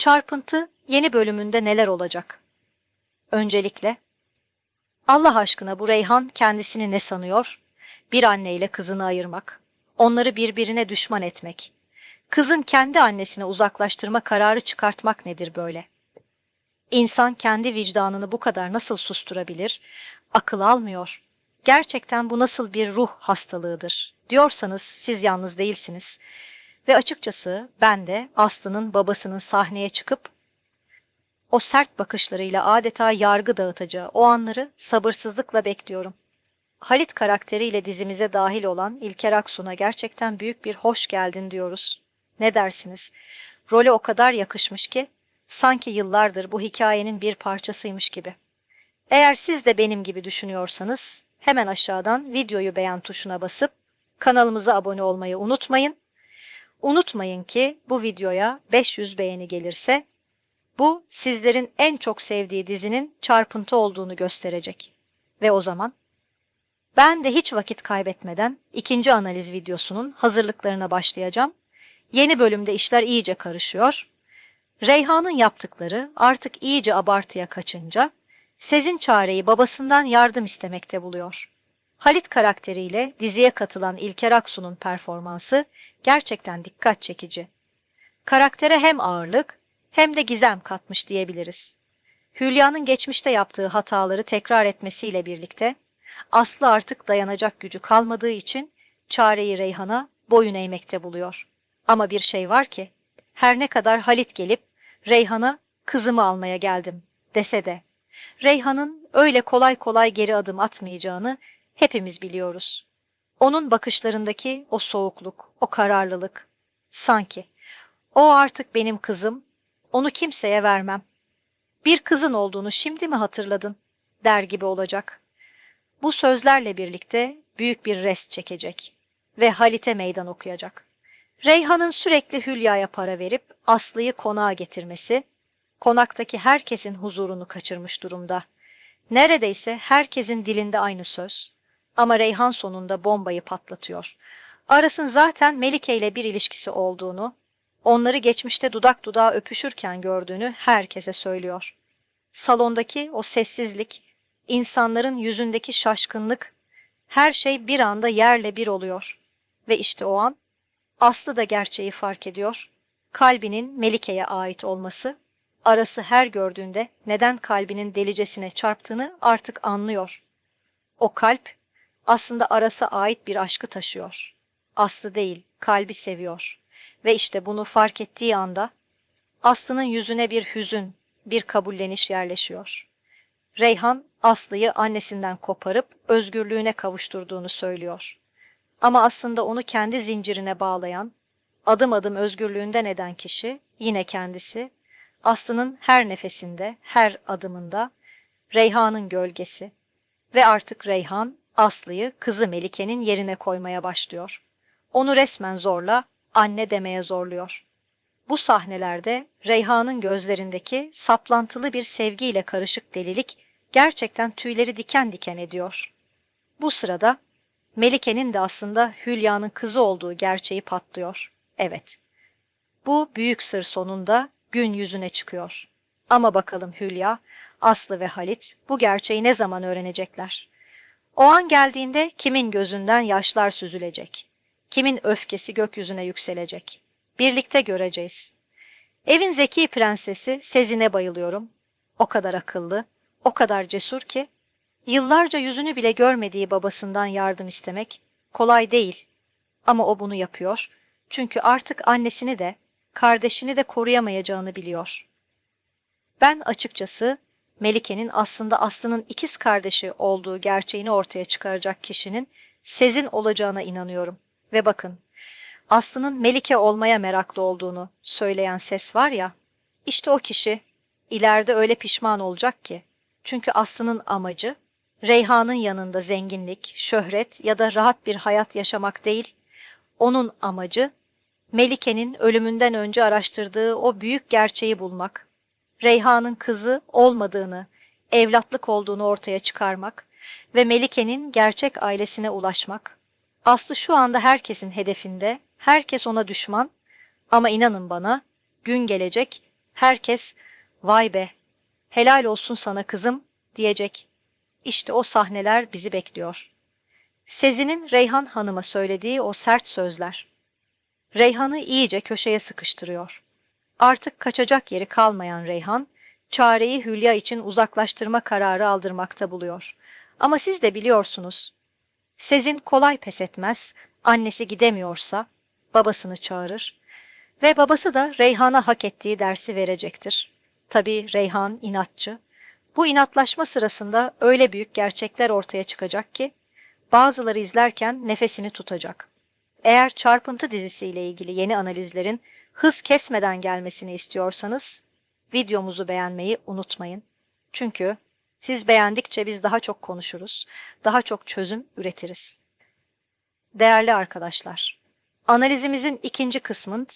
Çarpıntı yeni bölümünde neler olacak? Öncelikle Allah aşkına bu Reyhan kendisini ne sanıyor? Bir anneyle kızını ayırmak, onları birbirine düşman etmek, kızın kendi annesine uzaklaştırma kararı çıkartmak nedir böyle? İnsan kendi vicdanını bu kadar nasıl susturabilir? Akıl almıyor. Gerçekten bu nasıl bir ruh hastalığıdır? Diyorsanız siz yalnız değilsiniz. Ve açıkçası ben de Aslı'nın babasının sahneye çıkıp o sert bakışlarıyla adeta yargı dağıtacağı o anları sabırsızlıkla bekliyorum. Halit karakteriyle dizimize dahil olan İlker Aksun'a gerçekten büyük bir hoş geldin diyoruz. Ne dersiniz? Role o kadar yakışmış ki sanki yıllardır bu hikayenin bir parçasıymış gibi. Eğer siz de benim gibi düşünüyorsanız hemen aşağıdan videoyu beğen tuşuna basıp kanalımıza abone olmayı unutmayın. Unutmayın ki bu videoya 500 beğeni gelirse bu sizlerin en çok sevdiği dizinin çarpıntı olduğunu gösterecek. Ve o zaman ben de hiç vakit kaybetmeden ikinci analiz videosunun hazırlıklarına başlayacağım. Yeni bölümde işler iyice karışıyor. Reyhan'ın yaptıkları artık iyice abartıya kaçınca Sezin çareyi babasından yardım istemekte buluyor. Halit karakteriyle diziye katılan İlker Aksu'nun performansı gerçekten dikkat çekici. Karaktere hem ağırlık hem de gizem katmış diyebiliriz. Hülya'nın geçmişte yaptığı hataları tekrar etmesiyle birlikte Aslı artık dayanacak gücü kalmadığı için çareyi Reyhan'a boyun eğmekte buluyor. Ama bir şey var ki her ne kadar Halit gelip Reyhan'a kızımı almaya geldim dese de Reyhan'ın öyle kolay kolay geri adım atmayacağını hepimiz biliyoruz. Onun bakışlarındaki o soğukluk, o kararlılık. Sanki o artık benim kızım, onu kimseye vermem. Bir kızın olduğunu şimdi mi hatırladın? der gibi olacak. Bu sözlerle birlikte büyük bir rest çekecek ve Halit'e meydan okuyacak. Reyhan'ın sürekli Hülya'ya para verip Aslı'yı konağa getirmesi, konaktaki herkesin huzurunu kaçırmış durumda. Neredeyse herkesin dilinde aynı söz. Ama Reyhan sonunda bombayı patlatıyor. Aras'ın zaten Melike ile bir ilişkisi olduğunu, onları geçmişte dudak dudağa öpüşürken gördüğünü herkese söylüyor. Salondaki o sessizlik, insanların yüzündeki şaşkınlık, her şey bir anda yerle bir oluyor. Ve işte o an Aslı da gerçeği fark ediyor. Kalbinin Melike'ye ait olması Aras'ı her gördüğünde neden kalbinin delicesine çarptığını artık anlıyor. O kalp aslında Aras'a ait bir aşkı taşıyor. Aslı değil, kalbi seviyor. Ve işte bunu fark ettiği anda Aslı'nın yüzüne bir hüzün, bir kabulleniş yerleşiyor. Reyhan Aslı'yı annesinden koparıp özgürlüğüne kavuşturduğunu söylüyor. Ama aslında onu kendi zincirine bağlayan, adım adım özgürlüğünden eden kişi yine kendisi Aslı'nın her nefesinde, her adımında Reyhan'ın gölgesi ve artık Reyhan Aslı'yı kızı Melike'nin yerine koymaya başlıyor. Onu resmen zorla anne demeye zorluyor. Bu sahnelerde Reyhan'ın gözlerindeki saplantılı bir sevgiyle karışık delilik gerçekten tüyleri diken diken ediyor. Bu sırada Melike'nin de aslında Hülya'nın kızı olduğu gerçeği patlıyor. Evet. Bu büyük sır sonunda gün yüzüne çıkıyor. Ama bakalım Hülya, Aslı ve Halit bu gerçeği ne zaman öğrenecekler? O an geldiğinde kimin gözünden yaşlar süzülecek? Kimin öfkesi gökyüzüne yükselecek? Birlikte göreceğiz. Evin zeki prensesi Sezin'e bayılıyorum. O kadar akıllı, o kadar cesur ki yıllarca yüzünü bile görmediği babasından yardım istemek kolay değil. Ama o bunu yapıyor. Çünkü artık annesini de kardeşini de koruyamayacağını biliyor. Ben açıkçası Melike'nin aslında Aslı'nın ikiz kardeşi olduğu gerçeğini ortaya çıkaracak kişinin Sezin olacağına inanıyorum. Ve bakın, Aslı'nın Melike olmaya meraklı olduğunu söyleyen ses var ya, işte o kişi ileride öyle pişman olacak ki. Çünkü Aslı'nın amacı Reyhan'ın yanında zenginlik, şöhret ya da rahat bir hayat yaşamak değil, onun amacı Melike'nin ölümünden önce araştırdığı o büyük gerçeği bulmak, Reyhan'ın kızı olmadığını, evlatlık olduğunu ortaya çıkarmak ve Melike'nin gerçek ailesine ulaşmak. Aslı şu anda herkesin hedefinde, herkes ona düşman ama inanın bana gün gelecek Herkes vay be helal olsun sana kızım diyecek. İşte o sahneler bizi bekliyor. Sezin'in Reyhan Hanım'a söylediği o sert sözler. Reyhan'ı iyice köşeye sıkıştırıyor. Artık kaçacak yeri kalmayan Reyhan, çareyi Hülya için uzaklaştırma kararı aldırmakta buluyor. Ama siz de biliyorsunuz. Sezin kolay pes etmez, annesi gidemiyorsa babasını çağırır ve babası da Reyhan'a hak ettiği dersi verecektir. Tabii Reyhan inatçı. Bu inatlaşma sırasında öyle büyük gerçekler ortaya çıkacak ki bazıları izlerken nefesini tutacak. Eğer çarpıntı dizisiyle ilgili yeni analizlerin hız kesmeden gelmesini istiyorsanız videomuzu beğenmeyi unutmayın. Çünkü siz beğendikçe biz daha çok konuşuruz, daha çok çözüm üretiriz. Değerli arkadaşlar, analizimizin ikinci kısmın